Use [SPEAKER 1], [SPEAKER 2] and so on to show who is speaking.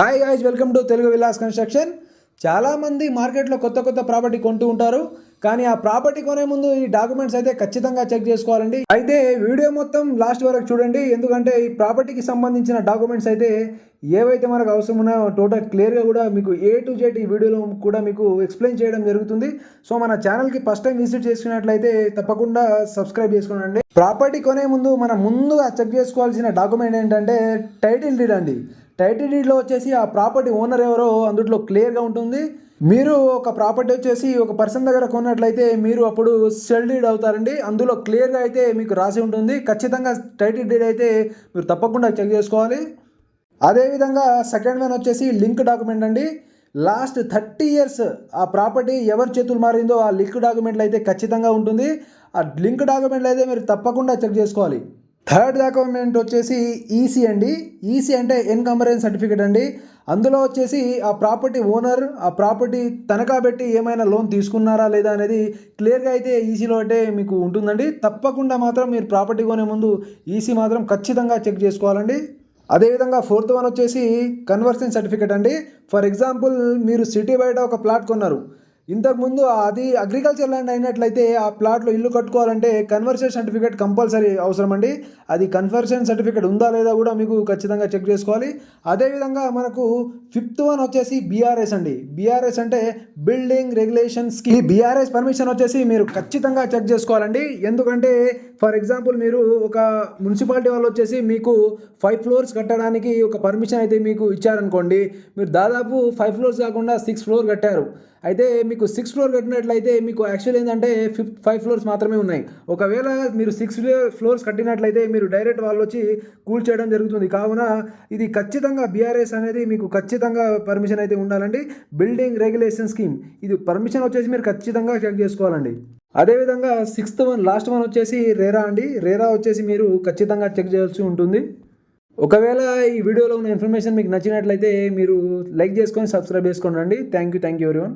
[SPEAKER 1] Hi guys welcome to Telugu Vilas construction చాలామంది మార్కెట్లో కొత్త కొత్త ప్రాపర్టీ కొంటూ ఉంటారు. కానీ ఆ ప్రాపర్టీ కొనే ముందు ఈ డాక్యుమెంట్స్ అయితే ఖచ్చితంగా చెక్ చేసుకోవాలండి. అయితే వీడియో మొత్తం లాస్ట్ వరకు చూడండి. ఎందుకంటే ఈ ప్రాపర్టీకి సంబంధించిన డాక్యుమెంట్స్ అయితే ఏవైతే మనకు అవసరం ఉన్నాయో టోటల్ క్లియర్గా కూడా మీకు ఏ టు జెడ్ ఈ వీడియోలో కూడా మీకు ఎక్స్ప్లెయిన్ చేయడం జరుగుతుంది. సో మన ఛానల్కి ఫస్ట్ టైం విజిట్ చేసుకున్నట్లయితే తప్పకుండా సబ్స్క్రైబ్ చేసుకోనండి. ప్రాపర్టీ కొనే ముందు మనం ముందుగా చెక్ చేసుకోవాల్సిన డాక్యుమెంట్ ఏంటంటే టైటిల్ డీడ్ అండి. టైటిల్ డీడ్లో వచ్చేసి ఆ ప్రాపర్టీ ఓనర్ ఎవరో అందులో క్లియర్గా ఉంటుంది. మీరు ఒక ప్రాపర్టీ వచ్చేసి ఒక పర్సన్ దగ్గర కొన్నట్లయితే మీరు అప్పుడు సెల్ డీడ్ అవుతారండి. అందులో క్లియర్గా అయితే మీకు రాసి ఉంటుంది. ఖచ్చితంగా టైటిల్ డీడ్ అయితే మీరు తప్పకుండా చెక్ చేసుకోవాలి. అదేవిధంగా సెకండ్ మ్యాన్ వచ్చేసి లింక్ డాక్యుమెంట్ అండి. లాస్ట్ థర్టీ ఇయర్స్ ఆ ప్రాపర్టీ ఎవరి చేతులు మారిందో ఆ లింక్ డాక్యుమెంట్లు అయితే ఖచ్చితంగా ఉంటుంది. ఆ లింక్ డాక్యుమెంట్లు అయితే మీరు తప్పకుండా చెక్ చేసుకోవాలి. థర్డ్ డాక్యుమెంట్ వచ్చేసి ఈసీ అండి. ఈసీ అంటే ఇన్కంబరెన్స్ సర్టిఫికేట్ అండి. అందులో వచ్చేసి ఆ ప్రాపర్టీ ఓనర్ ఆ ప్రాపర్టీ తనఖా పెట్టి ఏమైనా లోన్ తీసుకున్నారా లేదా అనేది క్లియర్గా అయితే ఈసీలో అంటే మీకు ఉంటుందండి. తప్పకుండా మాత్రం మీరు ప్రాపర్టీ కొనే ముందు ఈసీ మాత్రం ఖచ్చితంగా చెక్ చేసుకోవాలండి. అదేవిధంగా ఫోర్త్ వన్ వచ్చేసి కన్వర్షన్ సర్టిఫికేట్ అండి. ఫర్ ఎగ్జాంపుల్ మీరు సిటీ బయట ఒక ప్లాట్ కొన్నారు. ఇంతకుముందు అది అగ్రికల్చర్ ల్యాండ్ అయినట్లయితే ఆ ప్లాట్లో ఇల్లు కట్టుకోవాలంటే కన్వర్షన్ సర్టిఫికేట్ కంపల్సరీ అవసరం అండి. అది కన్వర్షన్ సర్టిఫికేట్ ఉందా లేదా కూడా మీకు ఖచ్చితంగా చెక్ చేసుకోవాలి. అదేవిధంగా మనకు ఫిఫ్త్ వన్ వచ్చేసి బీఆర్ఎస్ అండి. బీఆర్ఎస్ అంటే బిల్డింగ్ రెగ్యులేషన్స్కి బీఆర్ఎస్ పర్మిషన్ వచ్చేసి మీరు ఖచ్చితంగా చెక్ చేసుకోవాలండి. ఎందుకంటే ఫర్ ఎగ్జాంపుల్ మీరు ఒక మున్సిపాలిటీ వాళ్ళు వచ్చేసి మీకు ఫైవ్ ఫ్లోర్స్ కట్టడానికి ఒక పర్మిషన్ అయితే మీకు ఇచ్చారనుకోండి మీరు దాదాపు ఫైవ్ ఫ్లోర్స్ కాకుండా సిక్స్ ఫ్లోర్ కట్టారు. అయితే మీకు మీకు సిక్స్ ఫ్లోర్ కట్టినట్లయితే మీకు యాక్చువల్ ఏంటంటే ఫిఫ్త్ ఫైవ్ ఫ్లోర్స్ మాత్రమే ఉన్నాయి. ఒకవేళ మీరు సిక్స్ ఫ్లోర్స్ కట్టినట్లయితే మీరు డైరెక్ట్ వాళ్ళు వచ్చి కూల్ చేయడం జరుగుతుంది. కావున ఇది ఖచ్చితంగా బీఆర్ఎస్ అనేది మీకు ఖచ్చితంగా పర్మిషన్ అయితే ఉండాలండి. బిల్డింగ్ రెగ్యులేషన్ స్కీమ్ ఇది పర్మిషన్ వచ్చేసి మీరు ఖచ్చితంగా చెక్ చేసుకోవాలండి. అదేవిధంగా సిక్స్త్ వన్ లాస్ట్ వన్ వచ్చేసి రేరా అండి. రేరా వచ్చేసి మీరు ఖచ్చితంగా చెక్ చేయాల్సి ఉంటుంది. ఒకవేళ ఈ వీడియోలో ఉన్న ఇన్ఫర్మేషన్ మీకు నచ్చినట్లయితే మీరు లైక్ చేసుకొని సబ్స్క్రైబ్ చేసుకోండి. Thank you thank you everyone